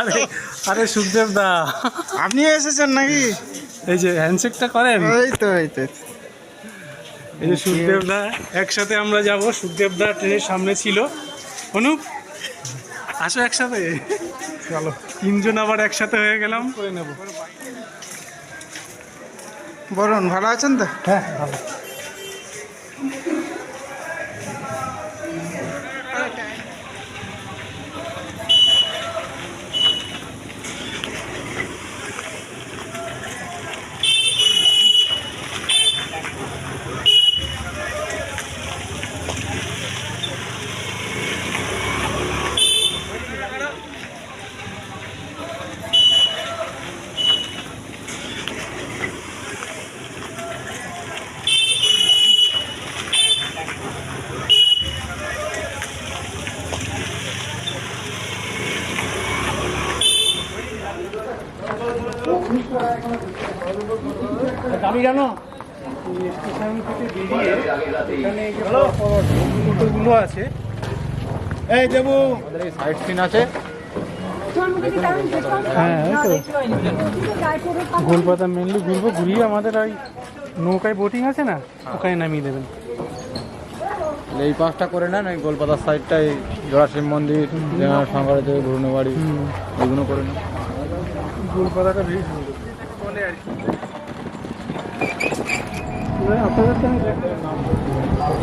আরে আরে সুখদেব দা। আপনি এসেছেন নাকি? এই যে হ্যান্ডশেকটা করেন। এই তো এই তো এই যে সুখদেব দা একসাথে আমরা যাব। সুখদেব দা ট্রেনের সামনে ছিল। অনুপ আসো একসাথে। চলো। তিনজন আবার একসাথে হয়ে গেলাম। করে নেব। বলুন ভালো আছেন তো? হ্যাঁ ভালো। আমি জানো? স্টেশন থেকে বেরিয়ে এখানে এই যে টোটোগুলো আছে। এই দেবু। সাইড সিন আছে। হ্যাঁ এই তো। গোলপাতা মেনলি ঘুরবো ঘুরিয়ে আমাদের ওই নৌকায় বোটিং আছে না ওখানে নামিয়ে দেবেন। এই পাঁচটা করে নেন ওই গোলপাতার সাইডটাই জোড়াশিব মন্দির থেকে ঘুরনো বাড়ি এগুলো করে নেন। গোলপাতাটা বেশি সুন্দর বলে আর কি এবার আপনাদেরকে আমি দেখাই।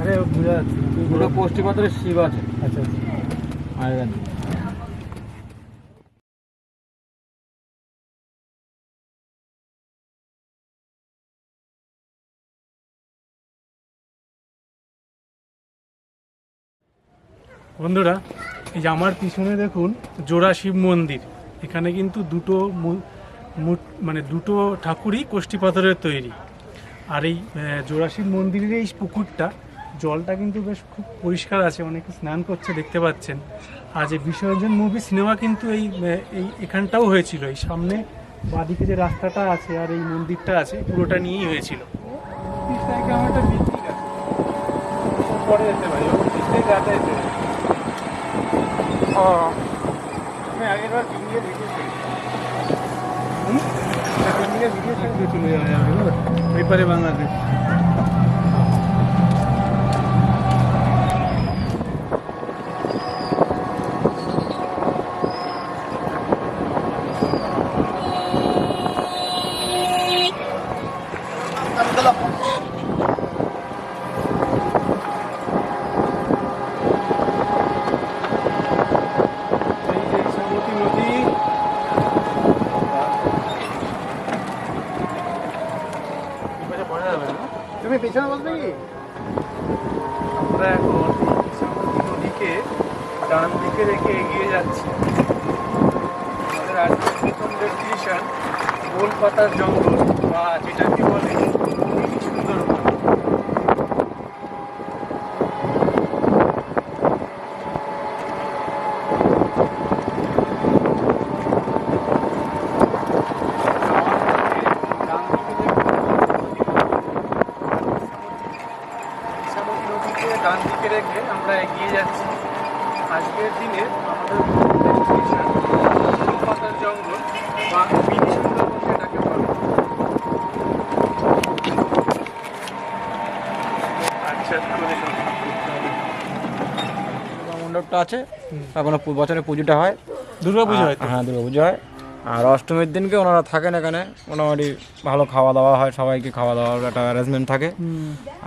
আরে ও বোঝা যাচ্ছে শিব আছে। আচ্ছা আচ্ছা। বন্ধুরা এই যে আমার পিছনে দেখুন জোড়া শিব মন্দির। এখানে কিন্তু দুটো মানে দুটো ঠাকুরই কোষ্ঠী পাথরের তৈরি। আর এই আহ, জোড়া শিব মন্দিরের এই পুকুরটা জলটা কিন্তু বেশ খুব পরিষ্কার আছে অনেকে স্নান করছে দেখতে পাচ্ছেন। আর যে বিসর্জন মুভি সিনেমা কিন্তু এই এই এখানটাও হয়েছিল। এই সামনে বাদিকে যে রাস্তাটা আছে আর এই মন্দিরটা আছে পুরোটা নিয়েই হয়েছিল। আমার একটা আছে পরে যেতে পারি রাতে ও। আমি আগের বার পিকনিকে দেখেছি। ভিডিও থাকবে চলে যাওয়া যাবে বুঝলো? বাংলাদেশ এই যে ইসামতি নদী এবারে বোঝা যাবে না তুমি পিছনে বসবে কি আমরা এখন ইসামতি নদীকে ডান দিকে রেখে এগিয়ে যাচ্ছি। আমাদের প্রথম ডেস্টিনেশন গোলপাতার জঙ্গল, বা যেটাকে বলে, সুন্দরবন। ডান দিকে রেখে আমরা এগিয়ে যাচ্ছি। আজকের দিনে আমাদের ডেস্টিনেশন পাতার জঙ্গল বা মিনি সুন্দরবন যেটাকে বলে। আচ্ছা মণ্ডপটা আছে এখন বছরে পুজোটা হয়। দুর্গা পুজো হয়তো হ্যাঁ দুর্গা পুজো হয়। আর অষ্টমীর দিনকে ওনারা থাকেন এখানে। মোটামুটি ভালো খাওয়া দাওয়া হয় সবাইকে খাওয়া দাওয়ার একটা অ্যারেঞ্জমেন্ট থাকে।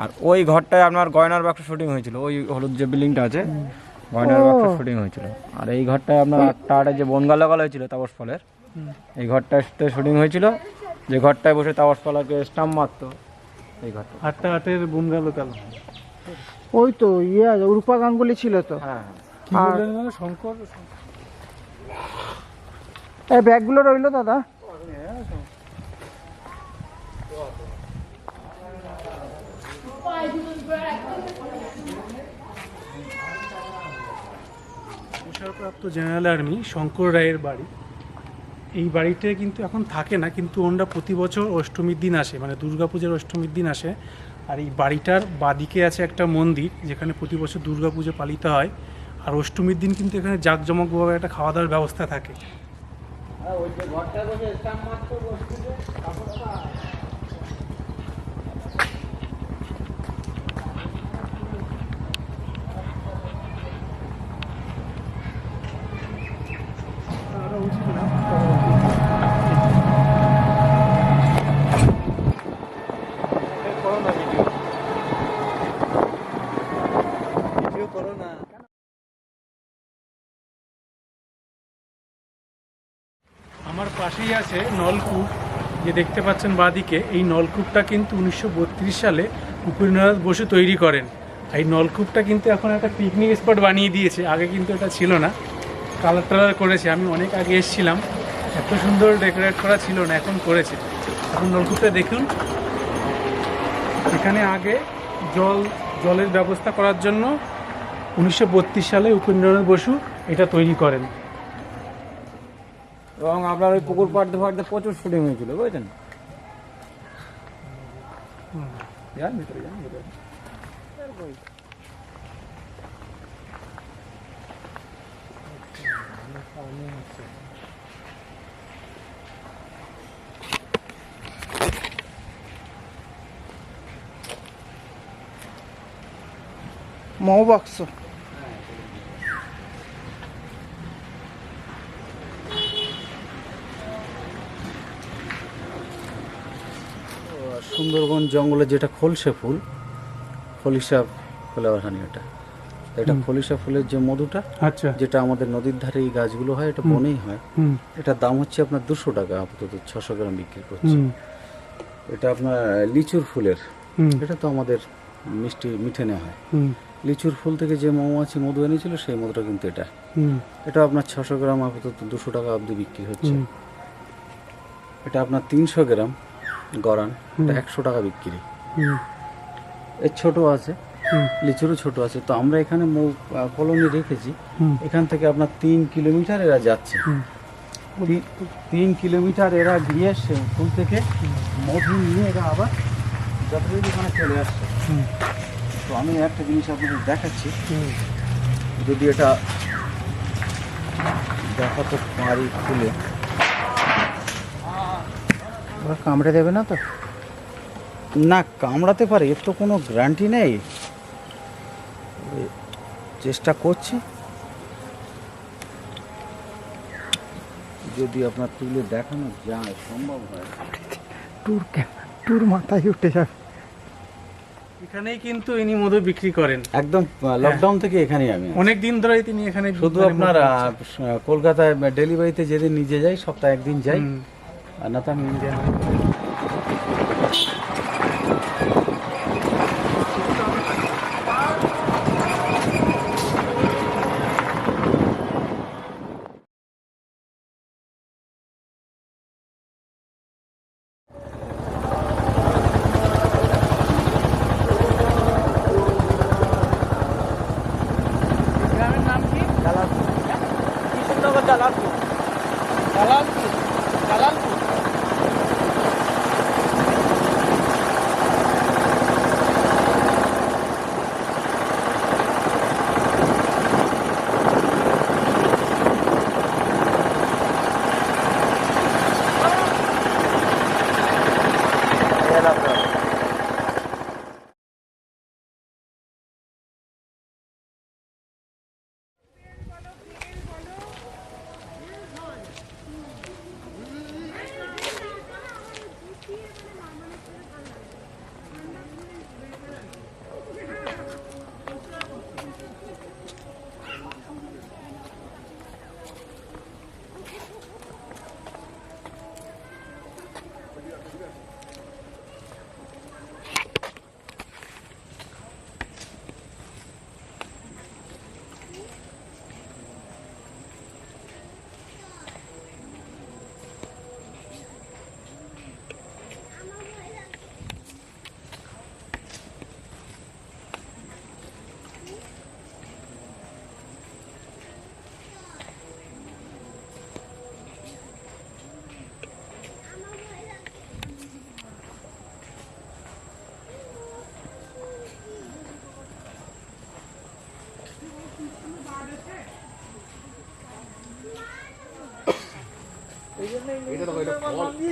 আর ওই ঘরটায় আপনার গয়নার বাক্স শুটিং হয়েছিল ওই হলুদ যে বিল্ডিংটা আছে গয়নার বাক্স শুটিং হয়েছিল। আর এই ঘরটায় আপনার আটটা আটে যে বনগা লাগানো হয়েছিল তাপস ফলের এই ঘরটাতে শুটিং হয়েছিল। যে ঘরটায় বসে তাপস ফলাকে স্টাম্প মারতো এই ঘরটা। আটটা আটের বুম গেল ওই তো ইয়ে রূপা গাঙ্গুলি ছিল তো। হ্যাঁ যেন? শঙ্কর? এই ব্যাগগুলো রইল দাদা। অবসরপ্রাপ্ত জেনারেল আর্মি শঙ্কর রায়ের বাড়ি। এই বাড়িতে কিন্তু এখন থাকে না, কিন্তু ওনারা প্রতি বছর অষ্টমীর দিন আসে মানে দুর্গাপূজার অষ্টমীর দিন আসে। আর এই বাড়িটার বাদিকে আছে একটা মন্দির, যেখানে প্রতি বছর দুর্গাপুজো পালিত হয়। আর অষ্টমীর দিন কিন্তু এখানে জাঁকজমকভাবে একটা খাওয়া দাওয়ার ব্যবস্থা থাকে। আমার পাশেই আছে নলকূপ। যে দেখতে পাচ্ছেন বাদিকে, এই নলকূপটা কিন্তু উনিশশো বত্রিশ সালে উপেন্দ্রনাথ বসু তৈরি করেন। এই নলকূপটা কিন্তু এখন একটা পিকনিক স্পট বানিয়ে দিয়েছে। আগে কিন্তু এটা ছিল না। কালার টালার করেছে। আমি অনেক আগে এসেছিলাম। এত সুন্দর ডেকোরেট করা ছিল না, এখন করেছে। এখন নলকূপটা দেখুন। এখানে আগে জল, জলের ব্যবস্থা করার জন্য উনিশশো বত্রিশ সালে উপেন্দ্রনাথ বসু এটা তৈরি করেন। এবং আপনার ওই পুকুর পাড়তে ফাড়তে প্রচুর শুটিং হয়েছিল বুঝেছেন। মৌ বাক্স সুন্দরবন জঙ্গলে যেটা খলসে ফুল খলিশা ফ্লাওয়ার হানি এটা এটা খলিশা ফুলের যে মধুটা আচ্ছা। যেটা আমাদের নদীর ধারে এই গাছগুলো হয় এটা বনেই হয়। হুম। এটার দাম হচ্ছে আপনার দুশো টাকা আপাতত ছশো গ্রাম বিক্রি করছে। এটা আপনার লিচুর ফুলের এটা তো আমাদের মিষ্টি মিঠে নেওয়া হয়। হুম। লিচুর ফুল থেকে যে মৌমাছি মধু এনেছিল সেই মধুটা কিন্তু এটা। হুম। এটা আপনার ছশো গ্রাম আপাতত দুশো টাকা অবধি বিক্রি হচ্ছে। এটা আপনার তিনশো গ্রাম গরান একশো টাকা বিক্রি। এর ছোট আছে লিচুরও ছোট আছে। তো আমরা এখানে মৌ কলোনি রেখেছি। এখান থেকে আপনার তিন কিলোমিটার এরা যাচ্ছে। তিন কিলোমিটার এরা গিয়ে ফুল থেকে মধু নিয়ে এরা আবার যথারীতি এখানে চলে আসছে। তো আমি একটা জিনিস আপনাদের দেখাচ্ছি। যদি এটা দেখাতে পারি খুলে। ওরা কামড়ে দেবে না তো? না কামড়াতে পারে এর তো কোনো গ্যারান্টি নেই। চেষ্টা করছি। যদি আপনার তুলে দেখানো যায় সম্ভব হয়। ট্যুর ক্যাম- ট্যুর মাথায় উঠে যাবে। এখানেই কিন্তু ইনি মধু বিক্রি করেন। একদম লকডাউন থেকে এখানেই আমি অনেক দিন ধরেই তিনি এখানে শুধু মানে আপনার কলকাতায় ডেলিভারিতে যেদিন নিজে যাই সপ্তাহে একদিন যাই। হুম। আর না তো আমি ইন্ডিয়ান গ্রামের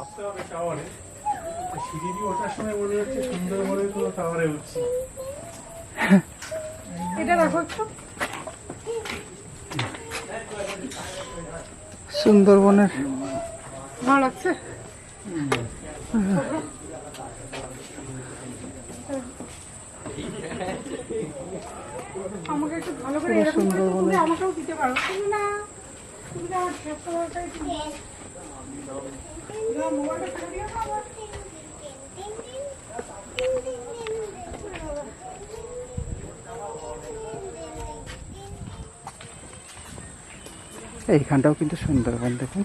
আসতে হবে টাওয়ারে। সিঁড়ি দিয়ে ওঠার সময় মনে হচ্ছে সুন্দরবনে কোনো টাওয়ারে উঠছি। এটা একটু। সুন্দরবনের। ভালো লাগছে। আমাকে একটু ভালো করে এরকম করে তুলে আমাকেও দিতে পারো। না তুমি না আমার শেষটা বলটাই তুমি না, মোবাইলটা ফেলে দিও না আবার। এইখানটাও কিন্তু সুন্দরবন দেখুন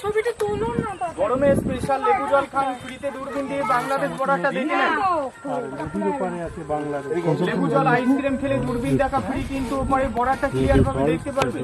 ছবিটা না গরমে স্পেশাল লেবু জল খান ফ্রিতে দূরবীন দিয়ে বাংলাদেশ বর্ডারটা দেখে নেন। আছে বাংলাদেশ লেবু জল আইসক্রিম খেলে দূরবীন দেখা ফ্রি কিন্তু ওপরে বর্ডারটা ক্লিয়ার ভাবে দেখতে পারবে